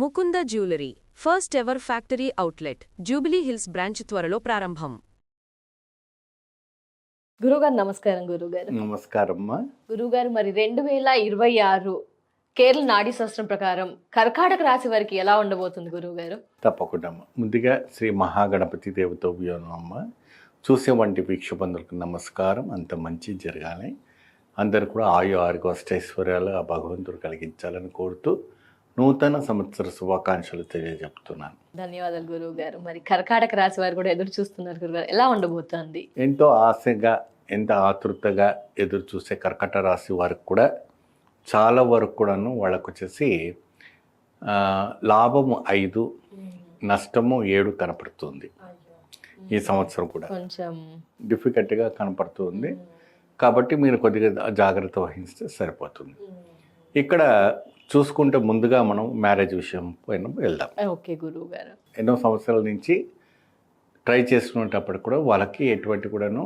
Mukunda jewellery first ever factory outlet Jubilee Hills branch త్వరలో ప్రారంభం. గురుగారు నమస్కారం గురుగారు నమస్కారమ్మా. గురుగారు మరి రెండు వేల ఇరవై ఆరు కేరళ నాడీ శాస్త్రం ప్రకారం కర్కాటక రాశి వారికి ఎలా ఉండబోతుంది గురుగారు తప్పకుండా అమ్మా. ముందుగా శ్రీ మహాగణపతి దేవతో అమ్మ చూసే వంటి వీక్షబంధులకు నమస్కారం. అంత మంచి జరగాలి. అందరు కూడా ఆయు ఆరోగ్య అష్టైశ్వర్యాలు ఆ భగవంతుడు కలిగించాలని కోరుతూ నూతన సంవత్సర శుభాకాంక్షలు తెలియజెప్తున్నాను. ధన్యవాదాలు గురువు గారు మరి కర్కాటక రాశి వారు కూడా ఎదురు చూస్తున్నారు గురుగారు ఎలా ఉండబోతోంది? ఎంతో ఆశగా ఎంత ఆతృతగా ఎదురు చూసే కర్కట రాశి వారికి కూడా చాలా వరకు కూడాను వాళ్ళకు వచ్చేసి లాభము ఐదు నష్టము ఏడు కనపడుతుంది. ఈ సంవత్సరం కూడా. కొంచెం డిఫికల్ట్గా కనపడుతుంది. కాబట్టి మీరు కొద్దిగా జాగ్రత్త వహిస్తే సరిపోతుంది. ఇక్కడ చూసుకుంటే ముందుగా మనం మ్యారేజ్ విషయం పైన వెళ్దాం. ఓకే గురువు గారు. ఎన్నో సంవత్సరాల నుంచి ట్రై చేసుకునేటప్పుడు కూడా వాళ్ళకి ఎటువంటి కూడాను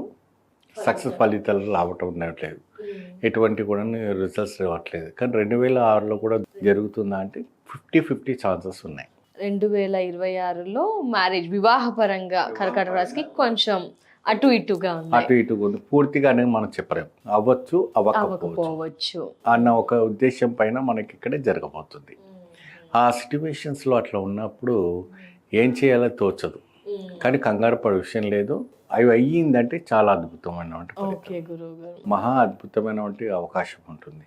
సక్సెస్ ఫలితాలు రావటం ఉండట్లేదు. ఎటువంటి కూడా రిజల్ట్స్ రావట్లేదు. కానీ రెండు వేల ఆరులో కూడా జరుగుతుందా అంటే ఫిఫ్టీ ఫిఫ్టీ ఛాన్సెస్ ఉన్నాయి. రెండు వేల ఇరవై ఆరులో మ్యారేజ్ వివాహపరంగా కర్కాటక రాశికి కొంచెం అటు ఇటుగా ఉంది. అటు ఇటు కూడా పూర్తిగానే మనం చెప్పలేం. అవ్వచ్చు అవ్వకపోవచ్చు. అన్న ఒక ఉద్దేశం పైన మనకి ఇక్కడే జరగబోతుంది. ఆ సిట్యువేషన్స్లో అట్లా ఉన్నప్పుడు ఏం చేయాలో తోచదు. కానీ కంగారు పడే విషయం లేదు. అవి అయ్యిందంటే చాలా అద్భుతమైనటువంటి గారు మహా అద్భుతమైనటువంటి అవకాశం ఉంటుంది.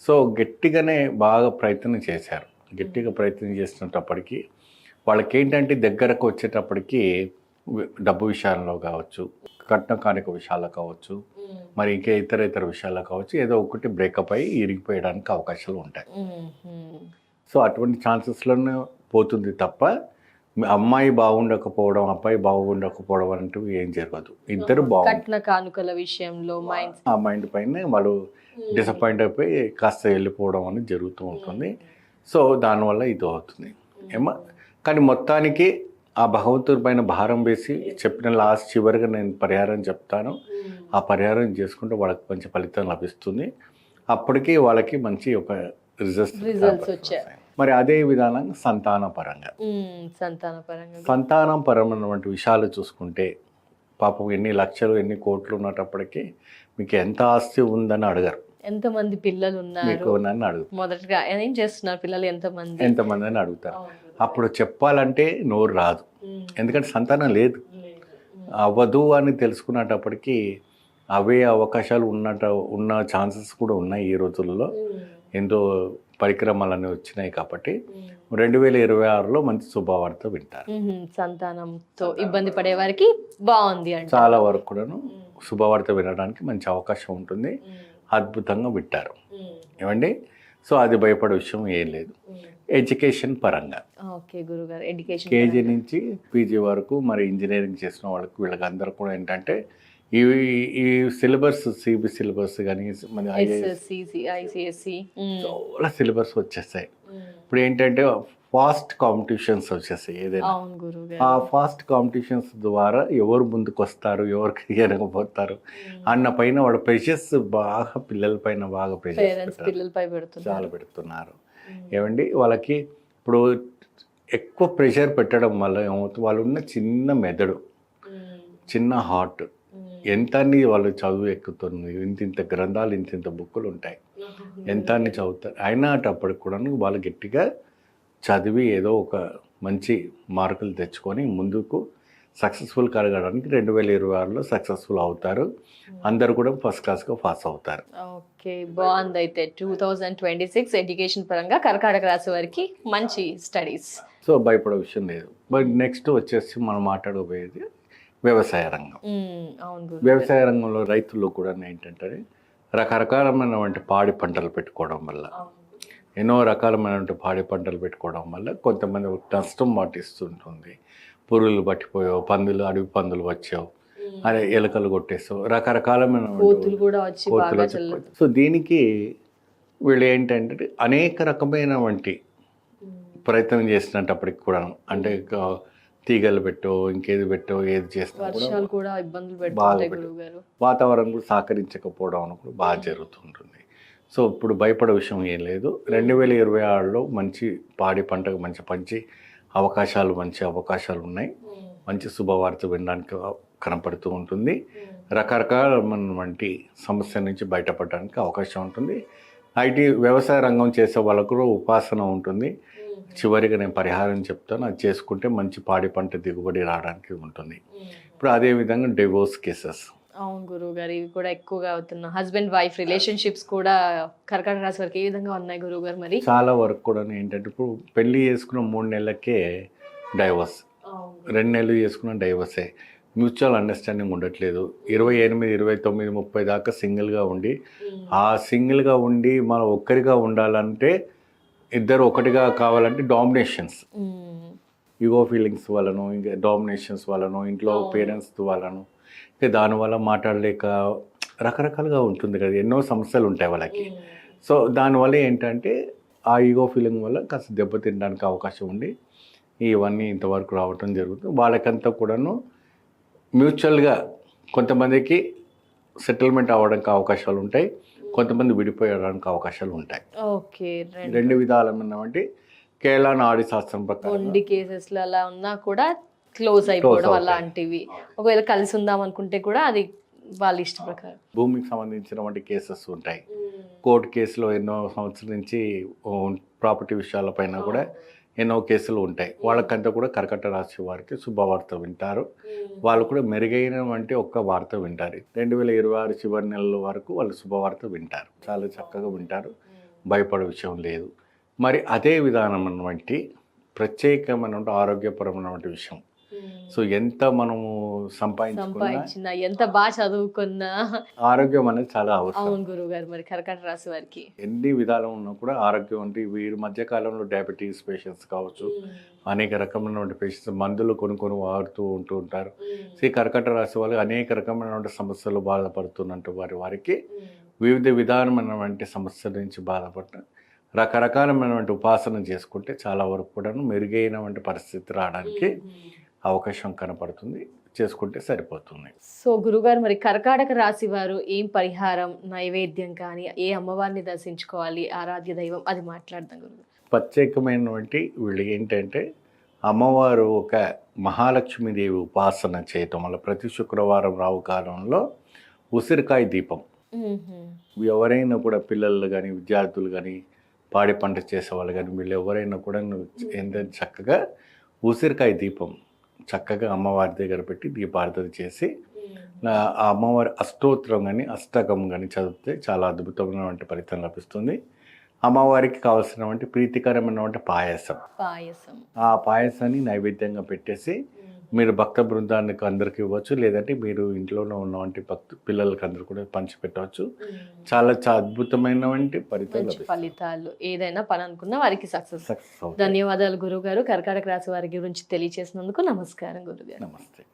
సో గట్టిగానే బాగా ప్రయత్నం చేశారు. గట్టిగా ప్రయత్నం చేస్తున్నప్పటికీ వాళ్ళకి ఏంటంటే దగ్గరకు వచ్చేటప్పటికి డబ్బు విషయాల్లో కావచ్చు కట్నం కానిక విషయాల్లో కావచ్చు మరి ఇంకా ఇతర ఇతర విషయాల్లో కావచ్చు ఏదో ఒకటి బ్రేకప్ అయ్యి ఇరిగిపోయడానికి అవకాశాలు ఉంటాయి. సో అటువంటి ఛాన్సెస్లోనే పోతుంది తప్ప మీ అమ్మాయి బాగుండకపోవడం అబ్బాయి బాగుండకపోవడం అంటూ ఏం జరగదు. ఇద్దరు బాగుంటారు కానుకల విషయంలో మైండ్ ఆ మైండ్ పైన వాళ్ళు డిసప్పాయింట్ అయిపోయి కాస్త వెళ్ళిపోవడం అనేది జరుగుతూ ఉంటుంది. సో దానివల్ల ఇది అవుతుంది ఏమో కానీ మొత్తానికి ఆ భగవంతుడి పైన భారం వేసి చెప్పిన లాస్ట్ చివరిగా నేను పరిహారం చెప్తాను. ఆ పరిహారం చేసుకుంటే వాళ్ళకి మంచి ఫలితం లభిస్తుంది. అప్పటికి వాళ్ళకి మంచి ఒక రిజల్ట్స్ Results వచ్చాయి. మరి అదే విధానంగా సంతాన పరంగా. సంతాన పరంగా సంతానం పరమైనటువంటి విషయాలు చూసుకుంటే పాపం ఎన్ని లక్షలు ఎన్ని కోట్లు ఉన్నప్పటికీ మీకు ఎంత ఆస్తి ఉందని అడగరు. ఎంతమంది పిల్లలు మీకు ఉన్నారు అడుగుతారు. మొదటగా ఏం చేస్తున్నారు పిల్లలు? ఎంతమంది? ఎంతమంది అని అడుగుతారు. అప్పుడు చెప్పాలంటే నోరు రాదు. ఎందుకంటే సంతానం లేదు. అవ్వదు అని తెలుసుకునేటప్పటికీ అవే అవకాశాలు ఉన్నట ఉన్న ఛాన్సెస్ కూడా ఉన్నాయి ఈ రోజుల్లో. ఎంతో పరిక్రమలు వచ్చినాయి కాబట్టి రెండు వేల ఇరవై ఆరులో మంచి శుభవార్త వింటారు. సంతానంతో ఇబ్బంది పడే వారికి బాగుంది చాలా వరకు కూడాను శుభవార్త వినడానికి మంచి అవకాశం ఉంటుంది. అద్భుతంగా వింటారు. ఏమండి? సో అది భయపడే విషయం ఏం లేదు. ఎడ్యుకేషన్ పరంగా. ఓకే గురుగారు ఎడ్యుకేషన్ కేజీ నుంచి పీజీ వరకు మరి ఇంజనీరింగ్ చేసిన వాళ్ళకి వీళ్ళకి అందరూ కూడా ఏంటంటే ఈ ఈ సిలబస్ సిబి సిలబస్ కానీ మన ఐసిఎస్సి చాలా సిలబస్ వచ్చేస్తాయి ఇప్పుడు ఏంటంటే ఫాస్ట్ కాంపిటీషన్స్ వచ్చేస్తాయి ఏదైనా. ఆ ఫాస్ట్ కాంపిటీషన్స్ ద్వారా ఎవరు ముందుకు వస్తారు ఎవరికి వెనకపోతారు అన్న పైన వాడు ప్రెషర్స్ బాగా పిల్లల పైన బాగా ప్రెషర్స్ చాలా పెడుతున్నారు. ఏమండి వాళ్ళకి ఇప్పుడు ఎక్కువ ప్రెషర్ పెట్టడం వల్ల ఏమవుతుంది వాళ్ళు ఉన్న చిన్న మెదడు చిన్న హార్ట్ ఎంత వాళ్ళు చదువు ఎక్కుతుంది ఇంత ఇంత గ్రంథాలు ఇంత ఇంత బుక్కులు ఉంటాయి. ఎంత చదువుతారు అయినటప్పటికి కూడా వాళ్ళు గట్టిగా చదివి ఏదో ఒక మంచి మార్కులు తెచ్చుకొని ముందుకు సక్సెస్ఫుల్ కలగడానికి రెండు వేల ఇరవై ఆరులో సక్సెస్ఫుల్ అవుతారు. అందరు కూడా ఫస్ట్ క్లాస్గా పాస్ అవుతారు. ఓకే బాగుంది అయితే two thousand twenty six education పరంగా కర్కాటక రాశి వారికి మంచి స్టడీస్. సో భయపడే విషయం లేదు. బట్ నెక్స్ట్ వచ్చేసి మనం మాట్లాడబోయేది వ్యవసాయ రంగం. గురు. వ్యవసాయ రంగంలో రైతులు కూడా ఏంటంటే రకరకాలమైనటువంటి పాడి పంటలు పెట్టుకోవడం వల్ల ఎన్నో రకాలమైనటువంటి పాడి పంటలు పెట్టుకోవడం వల్ల కొంతమంది నష్టం వాటిస్తుంటుంది. పురుగులు పట్టిపోయావు పందులు అడవి పందులు వచ్చావు అరే ఎలుకలు కొట్టేస్తావు రకరకాలమైన కోతులు సో దీనికి వీళ్ళు ఏంటంటే అనేక రకమైనటువంటి ప్రయత్నం చేసినప్పటికి కూడా అంటే తీగలు పెట్టో ఇంకేది పెట్టో ఏది చేసినా కూడా గారు వాతావరణం కూడా సహకరించకపోవడం అని కూడా బాగా జరుగుతుంటుంది. సో ఇప్పుడు భయపడే విషయం ఏం లేదు. రెండు వేల ఇరవై ఆరులో మంచి పాడి పంటకు మంచి పంచి అవకాశాలు మంచి అవకాశాలు ఉన్నాయి. మంచి శుభవార్త వినడానికి కనపడుతూ ఉంటుంది. రకరకాలమైనటువంటి సమస్య నుంచి బయటపడడానికి అవకాశం ఉంటుంది. ఐటీ వ్యవసాయ రంగం చేసే వాళ్ళకు కూడా ఉపాసన ఉంటుంది. చివరిగా నేను పరిహారం చెప్తాను. అది చేసుకుంటే మంచి పాడి పంట దిగుబడి రావడానికి ఉంటుంది. ఇప్పుడు అదేవిధంగా డివోర్స్ కేసెస్. అవును గురువు గారు ఇవి కూడా ఎక్కువగా అవుతున్నా హస్బెండ్ వైఫ్ రిలేషన్షిప్స్ కూడా కర్కాటక రాశి వారికి ఏ విధంగా ఉన్నాయి గురువు గారు మరి? చాలా వరకు కూడా ఏంటంటే ఇప్పుడు పెళ్ళి చేసుకున్న మూడు నెలలకే డైవర్స్. రెండు నెలలు చేసుకున్న డైవర్సే. మ్యూచువల్ అండర్స్టాండింగ్ ఉండట్లేదు. ఇరవై ఎనిమిది ఇరవై తొమ్మిది ముప్పై దాకా సింగిల్గా ఉండి ఆ సింగిల్గా ఉండి మనం ఒక్కరిగా ఉండాలంటే ఇద్దరు ఒకటిగా కావాలంటే డామినేషన్స్. ఈగో ఫీలింగ్స్ వలన ఇంకా డామినేషన్స్ వలన ఇంట్లో పేరెంట్స్ వలన దానివల్ల మాట్లాడలేక రకరకాలుగా ఉంటుంది కదా ఎన్నో సమస్యలు ఉంటాయి వాళ్ళకి. సో దానివల్ల ఏంటంటే ఆ ఈగో ఫీలింగ్ వల్ల కాస్త దెబ్బతినడానికి అవకాశం ఉండి ఇవన్నీ ఇంతవరకు రావటం జరుగుతుంది. వాళ్ళకంతా కూడాను మ్యూచువల్గా కొంతమందికి సెటిల్మెంట్ అవ్వడానికి అవకాశాలు ఉంటాయి. కొంతమంది విడిపోయడానికి అవకాశాలు ఉంటాయి. ఓకే రెండు. రెండు విధాలమైనటువంటి కేరళ నాడి శాస్త్రం ప్రకారం అలా ఉన్నా కూడా క్లోజ్ అయిపోవడం. అలాంటివి. ఒకవేళ కలిసి ఉందాం అనుకుంటే కూడా అది వాళ్ళ ఇష్ట ప్రకారం. భూమికి సంబంధించినటువంటి కేసెస్ ఉంటాయి. కోర్టు కేసులో ఎన్నో సంవత్సరాల నుంచి ప్రాపర్టీ విషయాలపైన కూడా ఎన్నో కేసులు ఉంటాయి. వాళ్ళకంతా కూడా కర్కట రాశి వారికి శుభవార్త వింటారు. వాళ్ళు కూడా మెరుగైన వంటి ఒక్క వార్త వింటారు. రెండు వేల ఇరవై ఆరు చివరి నెలల వరకు వాళ్ళు శుభవార్త వింటారు. చాలా చక్కగా వింటారు. భయపడే విషయం లేదు. మరి అదే విధానం వంటి ప్రత్యేకమైన ఆరోగ్యపరమైనటువంటి విషయం. సో ఎంత మనము సంపాదించుకున్నా సంపాదించిన ఎంత బాగా చదువుకున్నా. ఆరోగ్యం అనేది చాలా అవసరం. అవును గురువు గారు మరి కర్కాటక రాశి వారికి. ఎన్ని విధాలు ఉన్నా కూడా ఆరోగ్యం అంటే వీరి మధ్య కాలంలో డయాబెటీస్ పేషెంట్స్ కావచ్చు అనేక రకమైనటువంటి పేషెంట్స్ మందులు కొనుక్కొని వాడుతూ ఉంటూ ఉంటారు. సో ఈ కర్కట రాశి వాళ్ళు అనేక రకమైనటువంటి సమస్యలు బాధపడుతున్నట్టు వారి వారికి వివిధ విధానమైనటువంటి సమస్యల నుంచి బాధపడిన రకరకాలమైనటువంటి ఉపాసన చేసుకుంటే చాలా వరకు కూడా మెరుగైనటువంటి పరిస్థితి రావడానికి అవకాశం కనపడుతుంది. చేసుకుంటే సరిపోతుంది. సో గురుగారు మరి కర్కాటక రాశి వారు ఏం పరిహారం నైవేద్యం కానీ ఏ అమ్మవారిని దర్శించుకోవాలి ఆరాధ్య దైవం అది మాట్లాడదాం గురుగారు. ప్రత్యేకమైనటువంటి వీళ్ళు ఏంటంటే అమ్మవారు ఒక మహాలక్ష్మీదేవి ఉపాసన చేయటం వల్ల ప్రతి శుక్రవారం రావు కాలంలో ఉసిరికాయ దీపం. ఎవరైనా కూడా పిల్లలు కానీ విద్యార్థులు కానీ పాడి పంట చేసేవాళ్ళు కానీ వీళ్ళు ఎవరైనా కూడా ఎంత చక్కగా ఉసిరికాయ దీపం చక్కగా అమ్మవారి దగ్గర పెట్టి దీపార్థన చేసి ఆ అమ్మవారి అష్టోత్తరం కానీ అష్టకం కానీ చదివితే చాలా అద్భుతమైనటువంటి ఫలితం లభిస్తుంది. అమ్మవారికి కావాల్సినటువంటి ప్రీతికరమైనటువంటి పాయసం. పాయసం. ఆ పాయసాన్ని నైవేద్యంగా పెట్టేసి మీరు భక్త బృందానికి అందరికి ఇవ్వచ్చు లేదంటే మీరు ఇంట్లోనే ఉన్నటువంటి భక్తు పిల్లలకి అందరు కూడా పంచి పెట్టవచ్చు చాలా చా అద్భుతమైనటువంటి ఫలితం మంచి ఫలితాలు. ఏదైనా పని అనుకున్నా వారికి సక్సెస్. ధన్యవాదాలు గురుగారు. కర్కాటక రాశి వారి గురించి తెలియచేసినందుకు నమస్కారం గురుగారు. నమస్తే.